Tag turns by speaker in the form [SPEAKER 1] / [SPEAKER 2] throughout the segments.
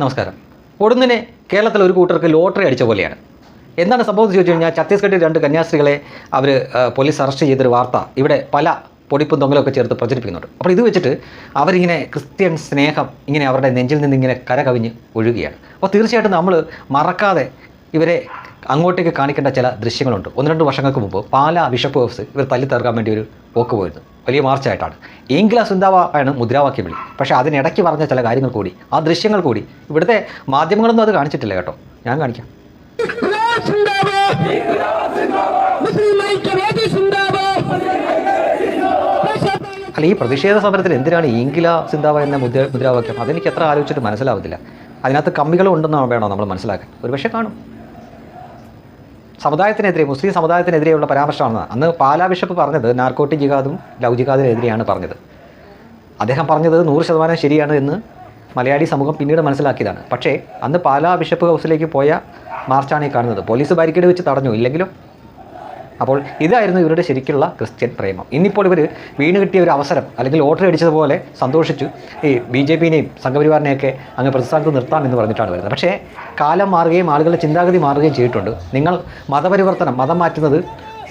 [SPEAKER 1] നമസ്കാരം. ഒടുന്നിനെ കേരളത്തിൽ ഒരു കൂട്ടർക്ക് ലോട്ടറി അടിച്ച പോലെയാണ്. എന്താണ് സംഭവം ചോദിച്ചു കഴിഞ്ഞാൽ ഛത്തീസ്ഗഡിൽ രണ്ട് കന്യാസ്ത്രീകളെ അവർ പോലീസ് അറസ്റ്റ് ചെയ്തൊരു വാർത്ത ഇവിടെ പല പൊടിപ്പും തൊങ്ങലൊക്കെ ചേർത്ത് പ്രചരിപ്പിക്കുന്നുണ്ട്. അപ്പോൾ ഇത് വെച്ചിട്ട് അവരിങ്ങനെ ക്രിസ്ത്യൻ സ്നേഹം ഇങ്ങനെ അവരുടെ നെഞ്ചിൽ നിന്ന് ഇങ്ങനെ കരകവിഞ്ഞ് ഒഴുകുകയാണ്. അപ്പോൾ തീർച്ചയായിട്ടും നമ്മൾ മറക്കാതെ ഇവരെ അങ്ങോട്ടേക്ക് കാണിക്കേണ്ട ചില ദൃശ്യങ്ങളുണ്ട്. ഒന്ന് രണ്ട് വർഷങ്ങൾക്ക് മുമ്പ് പാലാ ബിഷപ്പ് ഹൗസ് ഇവർ തല്ലി തീർക്കാൻ വേണ്ടി ഒരു പോക്ക് പോയിരുന്നു. വലിയ മാർച്ചായിട്ടാണ് ഏങ്കില സുന്ദാവ ആണ് മുദ്രാവാക്യം വിളി. പക്ഷേ അതിനിടയ്ക്ക് പറഞ്ഞ ചില കാര്യങ്ങൾ കൂടി ആ ദൃശ്യങ്ങൾ കൂടി ഇവിടുത്തെ മാധ്യമങ്ങളൊന്നും അത് കാണിച്ചിട്ടില്ല കേട്ടോ. ഞാൻ കാണിക്കാം. അല്ല ഈ പ്രതിഷേധ സമരത്തിൽ എന്തിനാണ് ഈങ്കില സിന്താവ എന്ന മുദ്ര മുദ്രാവാക്യം? അതെനിക്ക് എത്ര ആലോചിച്ചിട്ട് മനസ്സിലാവത്തില്ല. അതിനകത്ത് കമ്മികളും ഉണ്ടെന്ന് വേണോ നമ്മൾ മനസ്സിലാക്കാൻ? ഒരു പക്ഷേ കാണും. സമുദായത്തിനെതിരെ മുസ്ലിം സമുദായത്തിനെതിരെയുള്ള പരാമർശമാണ് അന്ന് പാലാ ബിഷപ്പ് പറഞ്ഞത് നാർക്കോട്ടിക് ജിഹാദും ലവ് ജിഹാദിനെതിരെയാണ് പറഞ്ഞത്. അദ്ദേഹം പറഞ്ഞത് നൂറ് ശതമാനം ശരിയാണ് എന്ന് മലയാളി സമൂഹം പിന്നീട് മനസ്സിലാക്കിയതാണ്. പക്ഷേ അന്ന് പാലാ ബിഷപ്പ് ഹൗസിലേക്ക് പോയ മാർച്ചാണ് ഈ കാണുന്നത്. പോലീസ് ബാരിക്കേഡ് വെച്ച് തടഞ്ഞു. ഇല്ലെങ്കിലും അപ്പോൾ ഇതായിരുന്നു ഇവരുടെ ശരിക്കുള്ള ക്രിസ്ത്യൻ പ്രേമം. ഇന്നിപ്പോൾ ഇവർ വീണ് കിട്ടിയ ഒരു അവസരം അല്ലെങ്കിൽ ലോട്ടറി അടിച്ചതുപോലെ സന്തോഷിച്ചു. ഈ ബി ജെ പിനെയും സംഘപരിവാറിനെയൊക്കെ അങ്ങ് പ്രതിസ്ഥാനത്ത് നിർത്താം എന്ന് പറഞ്ഞിട്ടാണ് വരുന്നത്. പക്ഷേ കാലം മാറുകയും ആളുകളുടെ ചിന്താഗതി മാറുകയും ചെയ്തിട്ടുണ്ട്. നിങ്ങൾ മതപരിവർത്തനം മതം മാറ്റുന്നത്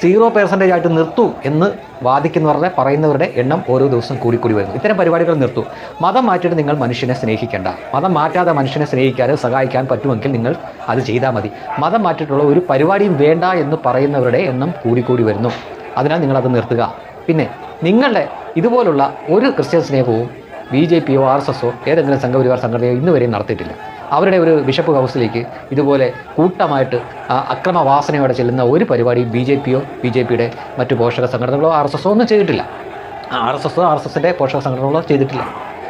[SPEAKER 1] സീറോ പെർസെന്റേജ് ആയിട്ട് നിർത്തൂ എന്ന് വാദിക്കുന്നവരുടെ പറയുന്നവരുടെ എണ്ണം ഓരോ ദിവസം കൂടിക്കൂടി വരുന്നു. ഇത്തരം പരിപാടികൾ നിർത്തൂ. മതം മാറ്റിയിട്ട് നിങ്ങൾ മനുഷ്യനെ സ്നേഹിക്കേണ്ട. മതം മാറ്റാതെ മനുഷ്യനെ സ്നേഹിക്കാനും സഹായിക്കാൻ പറ്റുമെങ്കിൽ നിങ്ങൾ അത് ചെയ്താൽ മതി. മതം മാറ്റിയിട്ടുള്ള ഒരു പരിപാടിയും വേണ്ട എന്ന് പറയുന്നവരുടെ എണ്ണം കൂടിക്കൂടി വരുന്നു. അതിനാൽ നിങ്ങളത് നിർത്തുക. പിന്നെ നിങ്ങളുടെ ഇതുപോലുള്ള ഒരു ക്രിസ്ത്യൻ സ്നേഹവും ബി ജെ പിയോ ആർ എസ് എസോ ഏതെങ്കിലും സംഘപരിവാർ സംഘടനയോ ഇന്നുവരെയും നടത്തിയിട്ടില്ല. അവരുടെ ഒരു ബിഷപ്പ് ഹൗസിലേക്ക് ഇതുപോലെ കൂട്ടമായിട്ട് അക്രമവാസനയോടെ ചെല്ലുന്ന ഒരു പരിപാടി ബി ജെ പിയോ ബി ജെ പിയുടെ മറ്റു പോഷക സംഘടനകളോ ആർ എസ് എസോ ഒന്നും ചെയ്തിട്ടില്ല. ആർ എസ് എസോ ആർ എസ് എസിന്റെ പോഷക സംഘടനകളോ ചെയ്തിട്ടില്ല.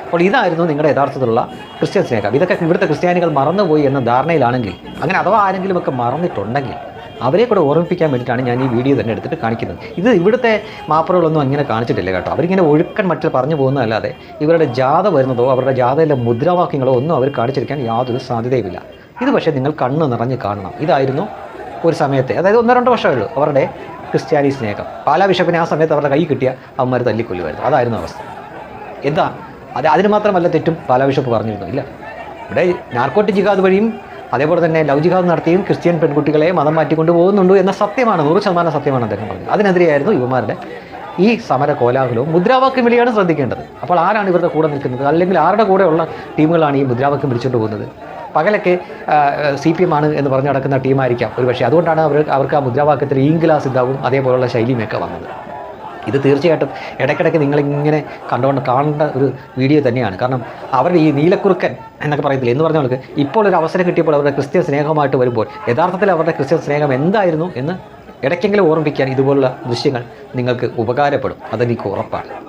[SPEAKER 1] അപ്പോൾ ഇതായിരുന്നു നിങ്ങളുടെ യഥാർത്ഥത്തിലുള്ള ക്രിസ്ത്യൻ സ്നേഹം. ഇതൊക്കെ ഇവിടുത്തെ ക്രിസ്ത്യാനികൾ മറന്നുപോയി എന്ന ധാരണയിലാണെങ്കിൽ അങ്ങനെ അഥവാ ആരെങ്കിലുമൊക്കെ മറന്നിട്ടുണ്ടെങ്കിൽ അവരെ കൂടെ ഓർമ്മിപ്പിക്കാൻ വേണ്ടിയിട്ടാണ് ഞാൻ ഈ വീഡിയോ തന്നെ എടുത്തിട്ട് കാണിക്കുന്നത്. ഇത് ഇവിടുത്തെ മാപ്പറുകളൊന്നും അങ്ങനെ കാണിച്ചിട്ടില്ല കേട്ടോ. അവരിങ്ങനെ ഒഴുക്കൻ മറ്റിൽ പറഞ്ഞു പോകുന്നതല്ലാതെ ഇവരുടെ ജാത വരുന്നതോ അവരുടെ ജാതയിലെ മുദ്രാവാക്യങ്ങളോ ഒന്നും അവർ കാണിച്ചിരിക്കാൻ യാതൊരു സാധ്യതയുമില്ല. ഇത് പക്ഷേ നിങ്ങൾ കണ്ണ് നിറഞ്ഞ് കാണണം. ഇതായിരുന്നു ഒരു സമയത്തെ അതായത് ഒന്നോ രണ്ടോ വർഷമേ ഉള്ളൂ അവരുടെ ക്രിസ്ത്യാനി സ്നേഹം. പാലാ ബിഷപ്പിനെ ആ സമയത്ത് അവരുടെ കൈ കിട്ടിയ അവന്മാർ തല്ലിക്കൊല്ലുമായിരുന്നു. അതായിരുന്നു അവസ്ഥ. എന്താ? അത് അതിന് മാത്രമല്ല തെറ്റും പാലാ ബിഷപ്പ് പറഞ്ഞിരുന്നു. ഇല്ല. ഇവിടെ നാർക്കോട്ടിക് ജിഹാദ് വഴിയും അതേപോലെ തന്നെ ലൗചികാവ് നടത്തിയും ക്രിസ്ത്യൻ പെൺകുട്ടികളെ മതം മാറ്റിക്കൊണ്ട് പോകുന്നുണ്ട് എന്ന സത്യമാണ് നൂറ് ശതമാനം സത്യമാണ് അദ്ദേഹം പറഞ്ഞത്. അതിനെതിരെയായിരുന്നു യുവമാരുടെ ഈ സമര കോലാഹലവും. മുദ്രാവാക്യം വിളിയാണ് ശ്രദ്ധിക്കേണ്ടത്. അപ്പോൾ ആരാണ് ഇവരുടെ കൂടെ നിൽക്കുന്നത്? അല്ലെങ്കിൽ ആരുടെ കൂടെയുള്ള ടീമുകളാണ് ഈ മുദ്രാവാക്യം വിളിച്ചുകൊണ്ട് പോകുന്നത്? പകലൊക്കെ സി പി എം ആണ് എന്ന് പറഞ്ഞ് നടക്കുന്ന ടീമായിരിക്കാം ഒരു പക്ഷേ അതുകൊണ്ടാണ് അവർ അവർക്ക് ആ മുദ്രാവാക്യത്തിൽ ഈങ്കിലാസ് സിദ്ധാവും അതേപോലുള്ള ശൈലിയുമൊക്കെ വന്നത്. ഇത് തീർച്ചയായിട്ടും ഇടയ്ക്കിടയ്ക്ക് നിങ്ങളിങ്ങനെ കണ്ടുകൊണ്ട് കാണേണ്ട ഒരു വീഡിയോ തന്നെയാണ്. കാരണം അവരുടെ ഈ നീലക്കുറുക്കൻ എന്നൊക്കെ പറയത്തില്ല? എന്ന് പറഞ്ഞവർക്ക് ഇപ്പോൾ ഒരു അവസരം കിട്ടിയപ്പോൾ അവരുടെ ക്രിസ്ത്യൻ സ്നേഹമായിട്ട് വരുമ്പോൾ യഥാർത്ഥത്തിൽ അവരുടെ ക്രിസ്ത്യൻ സ്നേഹം എന്തായിരുന്നു എന്ന് ഇടയ്ക്കെങ്കിലും ഓർമ്മിക്കാൻ ഇതുപോലുള്ള ദൃശ്യങ്ങൾ നിങ്ങൾക്ക് ഉപകാരപ്പെടും. അതെനിക്ക് ഉറപ്പാണ്.